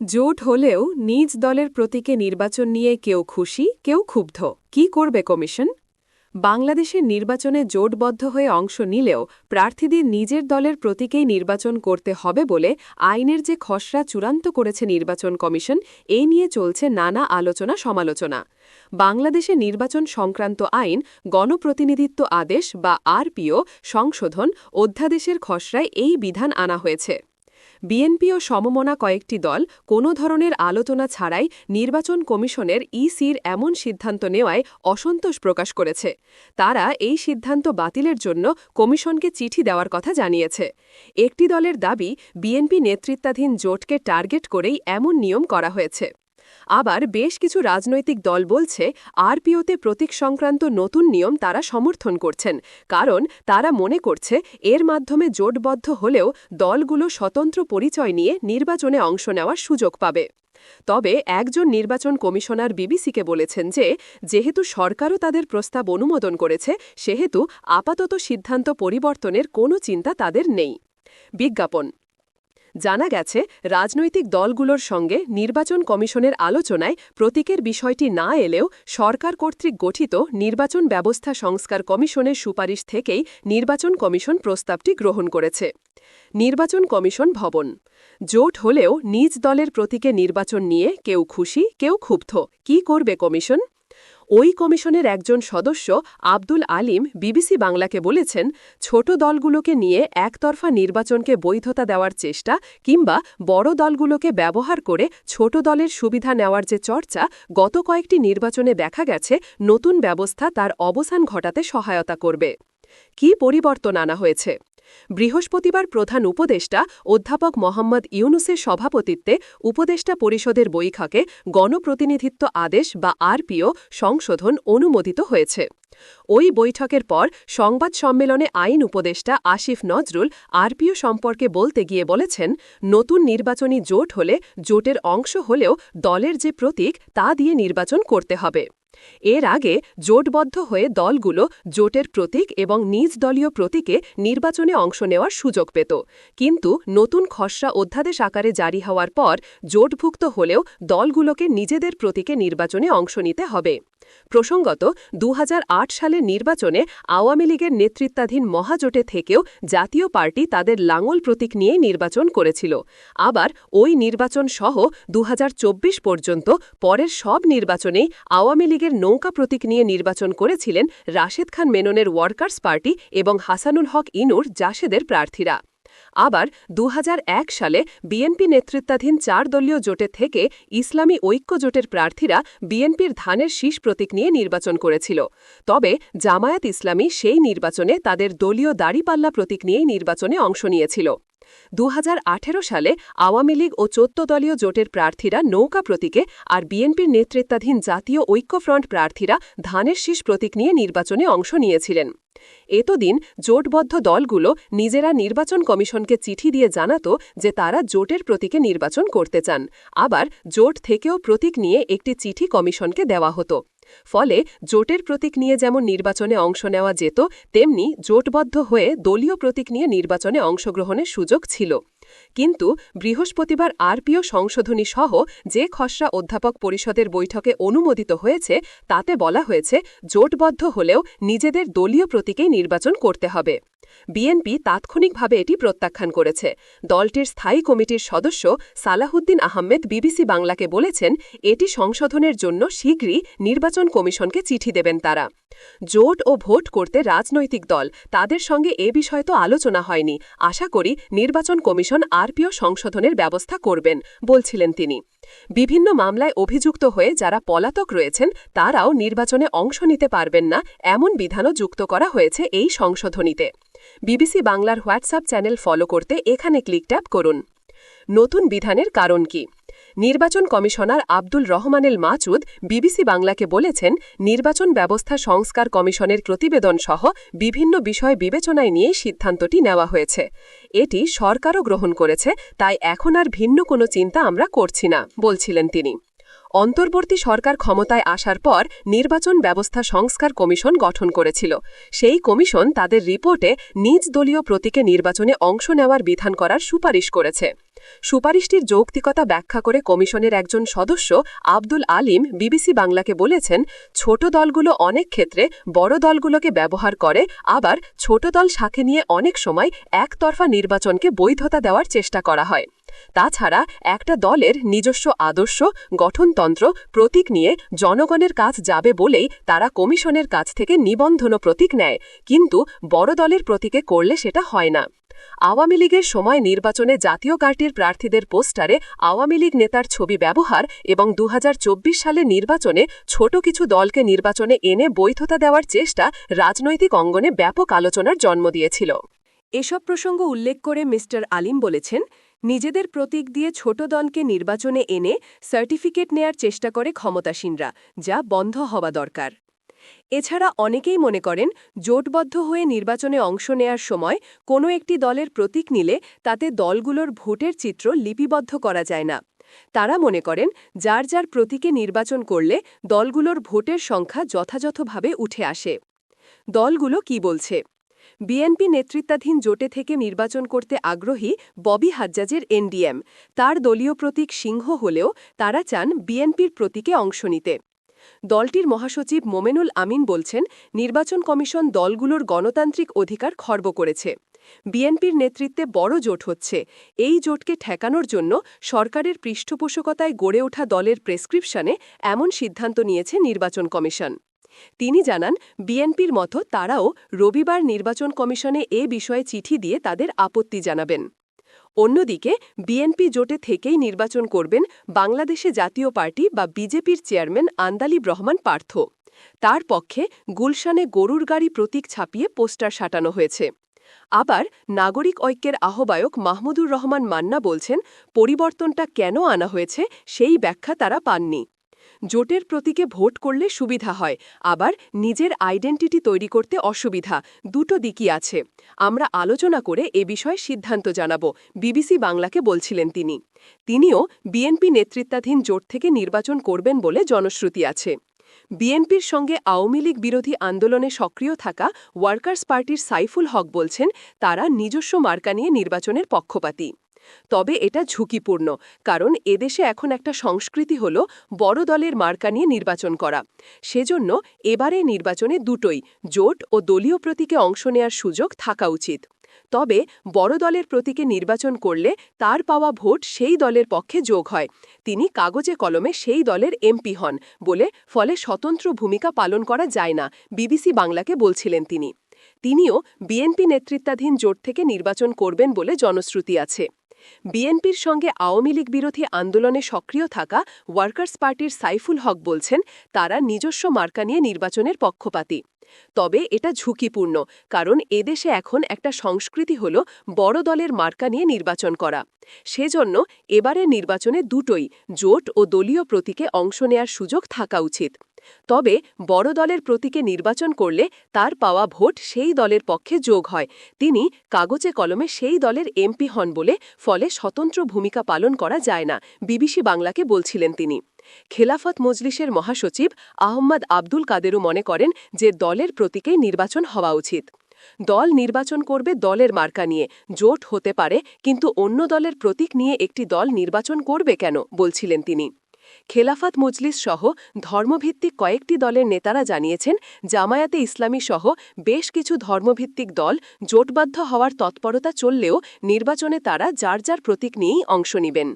জোট হলেও নিজ দলের প্রতীকে নির্বাচন নিয়ে কেউ খুশি, কেউ ক্ষুব্ধ। কি করবে কমিশন? বাংলাদেশের নির্বাচনে জোটবদ্ধ হয়ে অংশ নিলেও প্রার্থীদের নিজের দলের প্রতীকেই নির্বাচন করতে হবে বলে আইনের যে খসড়া চূড়ান্ত করেছে নির্বাচন কমিশন, এ নিয়ে চলছে নানা আলোচনা সমালোচনা। বাংলাদেশে নির্বাচন সংক্রান্ত আইন, গণপ্রতিনিধিত্ব আদেশ বা আরপিও, সংশোধন, অধ্যাদেশের খসড়ায় এই বিধান আনা হয়েছে। বিএনপি ও সমমনা কয়েকটি দল কোনো ধরনের আলোচনা ছাড়াই নির্বাচন কমিশনের ইসির এমন সিদ্ধান্ত নেওয়ায় অসন্তোষ প্রকাশ করেছে। তারা এই সিদ্ধান্ত বাতিলের জন্য কমিশনকে চিঠি দেওয়ার কথা জানিয়েছে। একটি দলের দাবি, বিএনপি নেতৃত্বাধীন জোটকে টার্গেট করেই এমন নিয়ম করা হয়েছে। আবার বেশ কিছু রাজনৈতিক দল বলছে, আরপিওতে প্রতীক সংক্রান্ত নতুন নিয়ম তারা সমর্থন করছেন, কারণ তারা মনে করছে এর মাধ্যমে জোটবদ্ধ হলেও দলগুলো স্বতন্ত্র পরিচয় নিয়ে নির্বাচনে অংশ নেওয়ার সুযোগ পাবে। তবে একজন নির্বাচন কমিশনার বিবিসিকে বলেছেন যে, যেহেতু সরকারও তাদের প্রস্তাব অনুমোদন করেছে, সেহেতু আপাতত সিদ্ধান্ত পরিবর্তনের কোনো চিন্তা তাদের নেই। বিজ্ঞাপন জানা গেছে, রাজনৈতিক দলগুলোর সঙ্গে নির্বাচন কমিশনের আলোচনায় প্রতীকের বিষয়টি না এলেও সরকার কর্তৃক গঠিত নির্বাচন ব্যবস্থা সংস্কার কমিশনের সুপারিশ থেকেই নির্বাচন কমিশন প্রস্তাবটি গ্রহণ করেছে। নির্বাচন কমিশন ভবন। জোট হলেও নিজ দলের প্রতীকে নির্বাচন নিয়ে কেউ খুশি, কেউ ক্ষুব্ধ। কি করবে কমিশন? ওই কমিশনের একজন সদস্য আব্দুল আলিম বিবিসি বাংলাকে বলেছেন, ছোট দলগুলোকে নিয়ে একতরফা নির্বাচনকে বৈধতা দেওয়ার চেষ্টা কিংবা বড় দলগুলোকে ব্যবহার করে ছোট দলের সুবিধা নেওয়ার যে চর্চা গত কয়েকটি নির্বাচনে দেখা গেছে, নতুন ব্যবস্থা তার অবসান ঘটাতে সহায়তা করবে। কি পরিবর্তন আনা হয়েছে? বৃহস্পতিবার প্রধান উপদেষ্টা অধ্যাপক মোহাম্মদ ইউনুসের সভাপতিত্বে উপদেষ্টা পরিষদের বৈঠকে গণপ্রতিনিধিত্ব আদেশ বা আরপিও সংশোধন অনুমোদিত হয়েছে। ওই বৈঠকের পর সংবাদ সম্মেলনে আইন উপদেষ্টা আসিফ নজরুল আরপিও সম্পর্কে বলতে গিয়ে বলেছেন, নতুন নির্বাচনী জোট হলে জোটের অংশ হলেও দলের যে প্রতীক তা দিয়ে নির্বাচন করতে হবে। এর আগে জোটবদ্ধ হয়ে দলগুলো জোটের প্রতীক এবং নিজ দলীয় প্রতীকে নির্বাচনে অংশ নেওয়ার সুযোগ পেত। কিন্তু নতুন খসড়া অধ্যাদেশ আকারে জারি হওয়ার পর জোটভুক্ত হলেও দলগুলোকে নিজেদের প্রতীকে নির্বাচনে অংশ নিতে হবে। প্রসঙ্গত, দুহাজার আট সালের নির্বাচনে আওয়ামী লীগের নেতৃত্বাধীন মহাজোটে থেকেও জাতীয় পার্টি তাদের লাঙল প্রতীক নিয়ে নির্বাচন করেছিল। আবার ওই নির্বাচন সহ দুহাজার চব্বিশ পর্যন্ত পরের সব নির্বাচনেই আওয়ামী লীগের নৌকা প্রতীক নিয়ে নির্বাচন করেছিলেন রাশেদ খান মেননের ওয়ার্কার্স পার্টি এবং হাসানুল হক ইনুর জাসেদের প্রার্থীরা। আবার দুহাজার এক সালে বিএনপি নেতৃত্বাধীন চার দলীয় জোটে থেকে ইসলামী ঐক্য জোটের প্রার্থীরা বিএনপির ধানের শীষ প্রতীক নিয়ে নির্বাচন করেছিল। তবে জামায়াত ইসলামী সেই নির্বাচনে তাদের দলীয় দাড়িপাল্লা প্রতীক নিয়েই নির্বাচনে অংশ নিয়েছিল। দু হাজার আঠেরো সালে আওয়ামী লীগ ও চোদ্দ দলীয় জোটের প্রার্থীরা নৌকা প্রতীকে আর বিএনপির নেতৃত্বাধীন জাতীয় ঐক্যফ্রন্ট প্রার্থীরা ধানের শীষ প্রতীক নিয়ে নির্বাচনে অংশ নিয়েছিলেন। এতদিন জোটবদ্ধ দলগুলো নিজেরা নির্বাচন কমিশনকে চিঠি দিয়ে জানাত যে তারা জোটের প্রতীকে নির্বাচন করতে চান। আবার জোট থেকেও প্রতীক নিয়ে একটি চিঠি কমিশনকে দেওয়া হতো। ফলে জোটের প্রতীক নিয়ে যেমন নির্বাচনে অংশ নেওয়া যেত, তেমনি জোটবদ্ধ হয়ে দলীয় প্রতীক নিয়ে নির্বাচনে অংশগ্রহণের সুযোগ ছিল। কিন্তু বৃহস্পতিবার আরপিও সংশোধনী সহ যে খসড়া অধ্যাপক পরিষদের বৈঠকে অনুমোদিত হয়েছে, তাতে বলা হয়েছে, জোটবদ্ধ হলেও নিজেদের দলীয় প্রতীকেই নির্বাচন করতে হবে। বিএনপি তাৎক্ষণিকভাবে এটি প্রত্যাখ্যান করেছে। দলটির স্থায়ী কমিটির সদস্য সালাহুদ্দিন আহমেদ বিবিসি বাংলাকে বলেছেন, এটি সংশোধনের জন্য শীঘ্রই নির্বাচন কমিশনকে চিঠি দেবেন তারা। জোট ও ভোট করতে রাজনৈতিক দল, তাদের সঙ্গে এ বিষয়ে তো আলোচনা হয়নি। আশা করি নির্বাচন কমিশন আরপিও সংশোধনের ব্যবস্থা করবেন, বলছিলেন তিনি। বিভিন্ন মামলায় অভিযুক্ত হয়ে যারা পলাতক রয়েছেন, তারাও নির্বাচনে অংশ নিতে পারবেন না, এমন বিধানও যুক্ত করা হয়েছে এই সংশোধনীতে। বিবিসি বাংলার হোয়াটসঅ্যাপ চ্যানেল ফলো করতে এখানে ক্লিক ট্যাপ করুন। নতুন বিধানের কারণ কি? নির্বাচন কমিশনার আব্দুল রহমানেল মাচুদ বিবিসি বাংলাকে বলেছেন, নির্বাচন ব্যবস্থা সংস্কার কমিশনের প্রতিবেদন সহ বিভিন্ন বিষয় বিবেচনায় নিয়ে সিদ্ধান্তটি নেওয়া হয়েছে। এটি সরকারও গ্রহণ করেছে, তাই এখন আর ভিন্ন কোনো চিন্তা আমরা করছি না, বলছিলেন তিনি। অন্তর্বর্তী সরকার ক্ষমতায় আসার পর নির্বাচন ব্যবস্থা সংস্কার কমিশন গঠন করেছিল। সেই কমিশন তাদের রিপোর্টে নিজ দলীয় প্রতীকে নির্বাচনে অংশ নেওয়ার বিধান করার সুপারিশ করেছে। সুপারিশটির যৌক্তিকতা ব্যাখ্যা করে কমিশনের একজন সদস্য আব্দুল আলিম বিবিসি বাংলাকে বলেছেন, ছোট দলগুলো অনেক ক্ষেত্রে বড় দলগুলোকে ব্যবহার করে, আবার ছোট দল সাথে নিয়ে অনেক সময় একতরফা নির্বাচনকে বৈধতা দেওয়ার চেষ্টা করা হয়। তাছাড়া একটা দলের নিজস্ব আদর্শ, গঠনতন্ত্র, প্রতীক নিয়ে জনগণের কাজ যাবে বলেই তারা কমিশনের কাছ থেকে নিবন্ধন প্রতীক নেয়, কিন্তু বড় দলের প্রতীকে করলে সেটা হয় না। আওয়ামী লীগের সময় নির্বাচনে জাতীয় পার্টির প্রার্থীদের পোস্টারে আওয়ামী লীগ নেতার ছবি ব্যবহার এবং দু সালে নির্বাচনে ছোট কিছু দলকে নির্বাচনে এনে বৈধতা দেওয়ার চেষ্টা রাজনৈতিক অঙ্গনে ব্যাপক আলোচনার জন্ম দিয়েছিল। এসব প্রসঙ্গ উল্লেখ করে মিস্টার আলিম বলেছেন নিজেদের প্রতীক দিয়ে ছোট দলকে নির্বাচনে এনে সার্টিফিকেট নেয়ার চেষ্টা করে ক্ষমতাসীনরা, যা বন্ধ হওয়া দরকার। এছাড়া অনেকেই মনে করেন, জোটবদ্ধ হয়ে নির্বাচনে অংশ নেয়ার সময় কোনো একটি দলের প্রতীক নিলে তাতে দলগুলোর ভোটের চিত্র লিপিবদ্ধ করা যায় না। তারা মনে করেন, যার যার প্রতীকে নির্বাচন করলে দলগুলোর ভোটের সংখ্যা যথাযথভাবে উঠে আসে। দলগুলো কি বলছে? বিএনপি নেতৃত্বাধীন জোটে থেকে নির্বাচন করতে আগ্রহী ববি হাজ্জাজের এনডিএম। তার দলীয় প্রতীক সিংহ হলেও তারা চান বিএনপির প্রতীকে অংশ নিতে। দলটির মহাসচিব মোমেনুল আমিন বলছেন, নির্বাচন কমিশন দলগুলোর গণতান্ত্রিক অধিকার খর্ব করেছে। বিএনপির নেতৃত্বে বড় জোট হচ্ছে। এই জোটকে ঠেকানোর জন্য সরকারের পৃষ্ঠপোষকতায় গড়ে ওঠা দলের প্রেসক্রিপশনে এমন সিদ্ধান্ত নিয়েছে নির্বাচন কমিশন। তিনি জানান, বিএনপির মতো তারাও রবিবার নির্বাচন কমিশনে এ বিষয়ে চিঠি দিয়ে তাদের আপত্তি জানাবেন। অন্যদিকে, বিএনপি জোটে থেকেই নির্বাচন করবেন বাংলাদেশে জাতীয় পার্টি বা বিজেপির চেয়ারম্যান আন্দালিব রহমান পার্থ। তার পক্ষে গুলশানে গরুর গাড়ি প্রতীক ছাপিয়ে পোস্টার সাটানো হয়েছে। আবার নাগরিক ঐক্যের আহ্বায়ক মাহমুদুর রহমান মান্না বলছেন, পরিবর্তনটা কেন আনা হয়েছে সেই ব্যাখ্যা তারা পাননি। জোটের প্রতীকে ভোট করলে সুবিধা হয়, আবার নিজের আইডেন্টিটি তৈরি করতে অসুবিধা, দুটো দিকই আছে। আমরা আলোচনা করে এ বিষয়ে সিদ্ধান্ত জানাব, বিবিসি বাংলাকে বলছিলেন তিনি। তিনিও বিএনপি নেতৃত্বাধীন জোট থেকে নির্বাচন করবেন বলে জনশ্রুতি আছে। বিএনপির সঙ্গে আওয়ামী লীগ বিরোধী আন্দোলনে সক্রিয় থাকা ওয়ার্কার্স পার্টির সাইফুল হক বলছেন, তারা নিজস্ব মার্কা নিয়ে নির্বাচনের পক্ষপাতী। তবে এটা ঝুঁকিপূর্ণ, কারণ এদেশে এখন একটা সংস্কৃতি হল বড় দলের মার্কা নিয়ে নির্বাচন করা। সেজন্য এবারে নির্বাচনে দুটোই, জোট ও দলীয় প্রতীকে অংশ নেয়ার সুযোগ থাকা উচিত। তবে বড় দলের প্রতীকে নির্বাচন করলে তার পাওয়া ভোট সেই দলের পক্ষে যোগ হয়। তিনি কাগজে কলমে সেই দলের এমপি হন বলে ফলে স্বতন্ত্র ভূমিকা পালন করা যায় না, বিবিসি বাংলাকে বলছিলেন তিনি। তিনিও বিএনপি নেতৃত্বাধীন জোট থেকে নির্বাচন করবেন বলে জনশ্রুতি আছে। বিএনপির সঙ্গে আওয়ামী লীগ বিরোধী আন্দোলনে সক্রিয় থাকা ওয়ার্কার্স পার্টির সাইফুল হক বলছেন, তারা নিজস্ব মার্কা নিয়ে নির্বাচনের পক্ষপাতী। তবে এটা ঝুঁকিপূর্ণ, কারণ এদেশে এখন একটা সংস্কৃতি হল বড় দলের মার্কা নিয়ে নির্বাচন করা। সেজন্য এবারের নির্বাচনে দুটোই, জোট ও দলীয় প্রতীকে অংশ নেয়ার সুযোগ থাকা উচিত। তবে বড় দলের প্রতীকে নির্বাচন করলে তার পাওয়া ভোট সেই দলের পক্ষে যোগ হয়। তিনি কাগজে কলমে সেই দলের এমপি হন বলে ফলে স্বতন্ত্র ভূমিকা পালন করা যায় না, বিবিসি বাংলাকে বলছিলেন তিনি। খেলাফত মজলিসের মহাসচিব আহম্মদ আব্দুল কাদেরও মনে করেন যে দলের প্রতীকেই নির্বাচন হওয়া উচিত। দল নির্বাচন করবে দলের মার্কা নিয়ে, জোট হতে পারে, কিন্তু অন্য দলের প্রতীক নিয়ে একটি দল নির্বাচন করবে কেন, বলছিলেন তিনি। খেলাফাত মজলিস সহ ধর্মভিত্তিক কয়েকটি দলের নেতারা জানিয়েছেন, জামায়াতে ইসলামী সহ বেশ কিছু ধর্মভিত্তিক দল জোটবদ্ধ হওয়ার তৎপরতা চললেও নির্বাচনে তারা যার যার প্রতীক নিয়েই অংশ নেবেন।